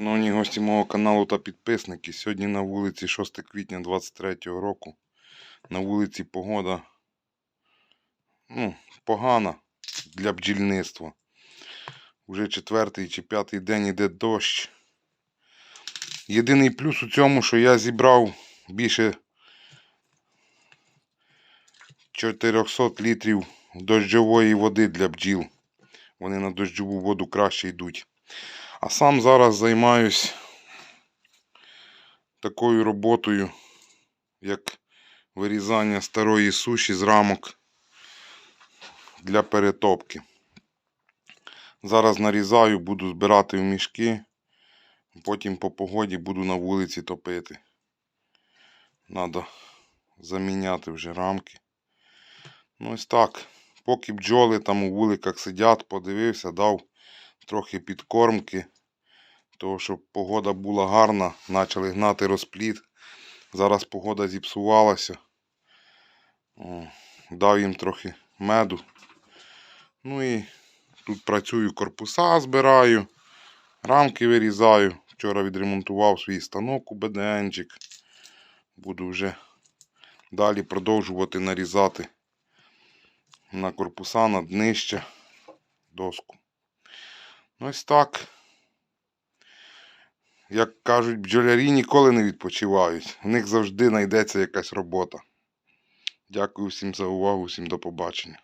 Шановні гості мого каналу та підписники. Сьогодні на вулиці 6 квітня 23 року. На вулиці погода ну, погана для бджільництва. Уже четвертий чи п'ятий день іде дощ. Єдиний плюс у цьому, що я зібрав більше 400 літрів дощової води для бджіл. Вони на дощову воду краще йдуть. А сам зараз займаюсь такою роботою, як вирізання старої суші з рамок для перетопки. Зараз нарізаю, буду збирати в мішки, потім по погоді буду на вулиці топити. Надо заміняти вже рамки. Ну ось так. Поки бджоли там у вуликах сидять, подивився, дав трохи підкормки. Того, щоб погода була гарна, почали гнати розплід. Зараз погода зіпсувалася. О, дав їм трохи меду. Ну і тут працюю, корпуса збираю, рамки вирізаю. Вчора відремонтував свій станок у БДНчик. Буду вже далі продовжувати нарізати на корпуса, на днище доску. Ну, Ось так. Як кажуть, бджолярі ніколи не відпочивають. У них завжди знайдеться якась робота. Дякую всім за увагу, всім до побачення.